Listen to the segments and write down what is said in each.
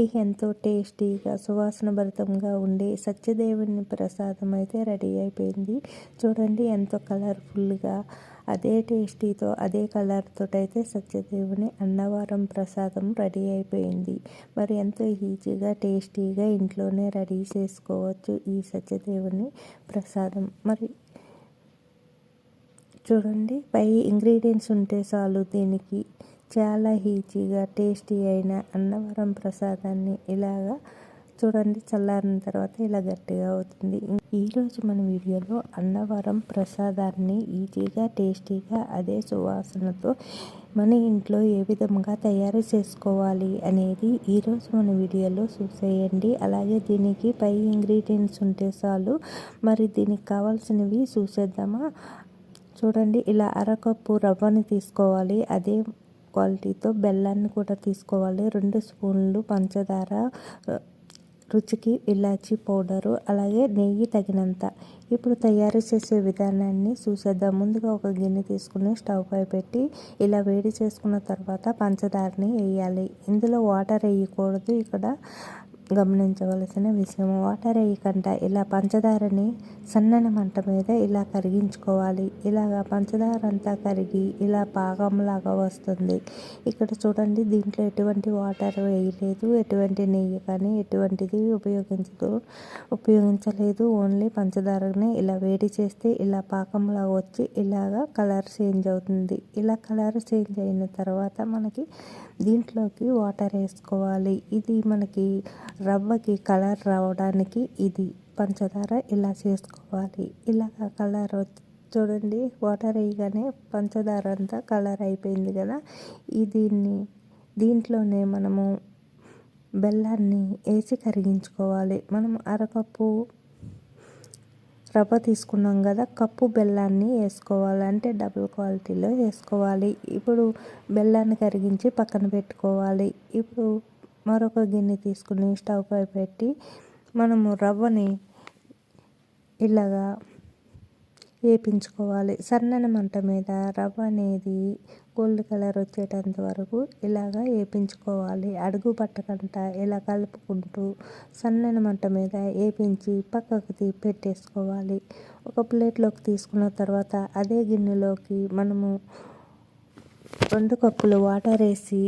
అంతేనండి ఎంతో టేస్టీగా సువాసన భరితంగా ఉండే సత్యదేవుని ప్రసాదం అయితే రెడీ అయిపోయింది. చూడండి ఎంతో కలర్ఫుల్గా అదే టేస్టీతో అదే కలర్తో అయితే సత్యదేవుని అన్నవరం ప్రసాదం రెడీ అయిపోయింది. మరి ఎంతో ఈజీగా టేస్టీగా ఇంట్లోనే రెడీ చేసుకోవచ్చు ఈ సత్యదేవుని ప్రసాదం. మరి చూడండి పై ఇంగ్రీడియంట్స్ ఉంటే చాలు దీనికి. చాలా ఈజీగా టేస్టీ అయిన అన్నవరం ప్రసాదాన్ని ఇలాగా చూడండి. చల్లారిన తర్వాత ఇలా గట్టిగా అవుతుంది. ఈరోజు మన వీడియోలో అన్నవరం ప్రసాదాన్ని ఈజీగా టేస్టీగా అదే సువాసనతో మన ఇంట్లో ఏ విధంగా తయారు చేసుకోవాలి అనేది ఈరోజు మన వీడియోలో చూసేయండి. అలాగే దీనికి పై ఇంగ్రీడియంట్స్ ఉంటే చాలు. మరి దీనికి కావాల్సినవి చూసేద్దామా? చూడండి. ఇలా అరకప్పు రవ్వని తీసుకోవాలి. అదే క్వాలిటీతో బెల్లాన్ని కూడా తీసుకోవాలి. రెండు స్పూన్లు పంచదార రుచికి ఇలాచీ పౌడరు అలాగే నెయ్యి తగినంత. ఇప్పుడు తయారు చేసే విధానాన్ని చూసేద్దాం. ముందుగా ఒక గిన్నె తీసుకుని స్టవ్ పై పెట్టి ఇలా వేడి చేసుకున్న తర్వాత పంచదారని వేయాలి. ఇందులో వాటర్ వేయకూడదు. ఇక్కడ గమనించవలసిన విషయం వాటర్ వేయకుండా ఇలా పంచదారని సన్నని మంట మీద ఇలా కరిగించుకోవాలి. ఇలాగా పంచదార అంతా కరిగి ఇలా పాకంలాగా వస్తుంది. ఇక్కడ చూడండి దీంట్లో ఎటువంటి వాటర్ వేయలేదు ఎటువంటి నెయ్యి కానీ ఎటువంటిది ఉపయోగించదు ఉపయోగించలేదు. ఓన్లీ పంచదారని ఇలా వేడి చేస్తే ఇలా పాకంలాగా వచ్చి ఇలాగా కలర్ చేంజ్ అవుతుంది. ఇలా కలర్ చేంజ్ అయిన తర్వాత మనకి దీంట్లోకి వాటర్ వేసుకోవాలి. ఇది మనకి రవ్వకి కలర్ రావడానికి ఇది పంచదార ఇలా చేసుకోవాలి. ఇలా కలర్ చూడండి వాటర్ వేయగానే పంచదార అంతా కలర్ అయిపోయింది కదా. ఈ దీన్ని దీంట్లోనే మనము బెల్లాన్ని వేసి కరిగించుకోవాలి. మనం అరకప్పు రవ్వ తీసుకున్నాం కదా కప్పు బెల్లాన్ని వేసుకోవాలి. అంటే డబుల్ క్వాలిటీలో వేసుకోవాలి. ఇప్పుడు బెల్లాన్ని కరిగించి పక్కన పెట్టుకోవాలి. ఇప్పుడు మరొక గిన్నె తీసుకుని స్టవ్ పై పెట్టి మనము రవ్వని ఇలాగా వేపించుకోవాలి. సన్నని మంట మీద రవ్వ అనేది గోల్డ్ కలర్ వచ్చేటంత వరకు ఇలాగా వేపించుకోవాలి. అడుగు పట్టకంట ఇలా కలుపుకుంటూ సన్నని మంట మీద వేపించి పక్కకు పెట్టేసుకోవాలి. ఒక ప్లేట్లోకి తీసుకున్న తర్వాత అదే గిన్నెలోకి మనము రెండు కప్పులు వాటర్ వేసి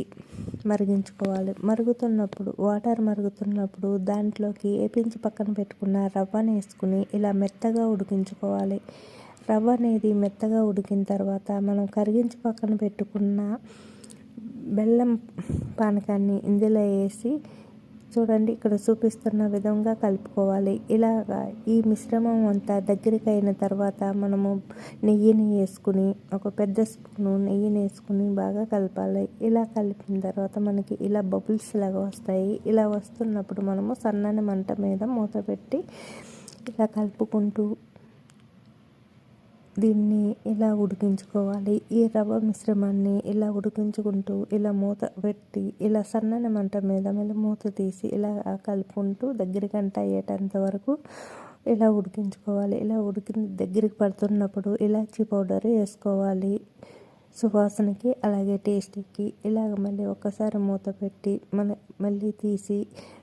మరిగించుకోవాలి. మరుగుతున్నప్పుడు వాటర్ మరుగుతున్నప్పుడు దాంట్లోకి ఏపించి పక్కన పెట్టుకున్న రవ్వను వేసుకుని ఇలా మెత్తగా ఉడికించుకోవాలి. రవ్వ అనేది మెత్తగా ఉడికిన తర్వాత మనం కరిగించి పక్కన పెట్టుకున్న బెల్లం పానకాన్ని ఇందులో వేసి చూడండి ఇక్కడ చూపిస్తున్న విధంగా కలుపుకోవాలి. ఇలాగా ఈ మిశ్రమం అంతా దగ్గరికి అయిన తర్వాత మనము నెయ్యిని వేసుకుని ఒక పెద్ద స్పూను నెయ్యిని వేసుకుని బాగా కలపాలి. ఇలా కలిపిన తర్వాత మనకి ఇలా బబుల్స్ లాగా వస్తాయి. ఇలా వస్తున్నప్పుడు మనము సన్నని మంట మీద మూత పెట్టి ఇలా కలుపుకుంటూ దీన్ని ఇలా ఉడికించుకోవాలి? ఈ రవ్వ మిశ్రమాన్ని ఇలా ఉడికించుకుంటూ ఇలా మూత పెట్టి ఇలా సన్నని మంట మీద మళ్ళీ మూత తీసి ఇలా కలుపుకుంటూ దగ్గర గంట అయ్యేటంత వరకు ఇలా ఉడికించుకోవాలి. ఇలా ఉడికి దగ్గరికి పడుతున్నప్పుడు ఇలాచీ పౌడర్ వేసుకోవాలి. సువాసనకి అలాగే టేస్ట్కి ఇలాగ మళ్ళీ ఒకసారి మూత పెట్టి మన మళ్ళీ తీసి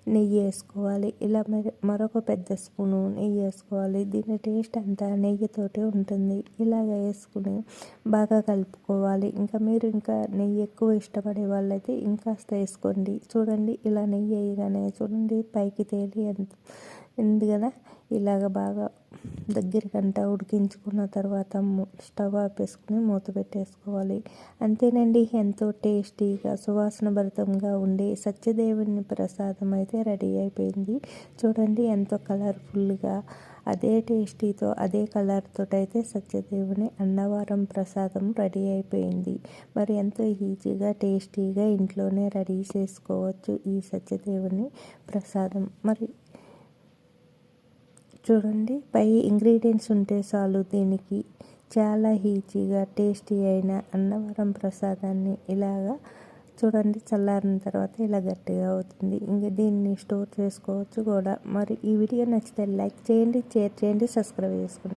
నెయ్యి వేసుకోవాలి. ఇలా మరి మరొక పెద్ద స్పూను నెయ్యి వేసుకోవాలి. దీని టేస్ట్ అంతా నెయ్యితోటే ఉంటుంది. ఇలాగ వేసుకుని బాగా కలుపుకోవాలి. ఇంకా మీరు ఇంకా నెయ్యి ఎక్కువ ఇష్టపడే వాళ్ళైతే ఇంకాస్త వేసుకోండి. చూడండి ఇలా నెయ్యి వేయగానే చూడండి పైకి తేలి ఎంత ఉంది కదా? ఇలాగ బాగా దగ్గరికంట ఉడికించుకున్న తర్వాత స్టవ్ ఆపేసుకుని మూత పెట్టేసుకోవాలి. అంతేనండి ఎంతో టేస్టీగా సువాసన భరితంగా ఉండే సత్యదేవుని ప్రసాదం అయితే రెడీ అయిపోయింది. చూడండి ఎంతో కలర్ఫుల్గా అదే టేస్టీతో అదే కలర్తో అయితే సత్యదేవుని అన్నవరం ప్రసాదం రెడీ అయిపోయింది. మరి ఎంతో ఈజీగా టేస్టీగా ఇంట్లోనే రెడీ చేసుకోవచ్చు ఈ సత్యదేవుని ప్రసాదం. మరి చూడండి. పై ఇంగ్రీడియంట్స్ ఉంటే చాలు దీనికి. చాలా ఈజీగా టేస్టీ అయిన అన్నవరం ప్రసాదాన్ని ఇలాగా చూడండి. చల్లారిన తర్వాత ఇలా గట్టిగా అవుతుంది. ఇంకా దీన్ని స్టోర్ చేసుకోవచ్చు కూడా. మరి ఈ వీడియో నచ్చితే లైక్ చేయండి షేర్ చేయండి సబ్స్క్రైబ్ చేసుకోండి.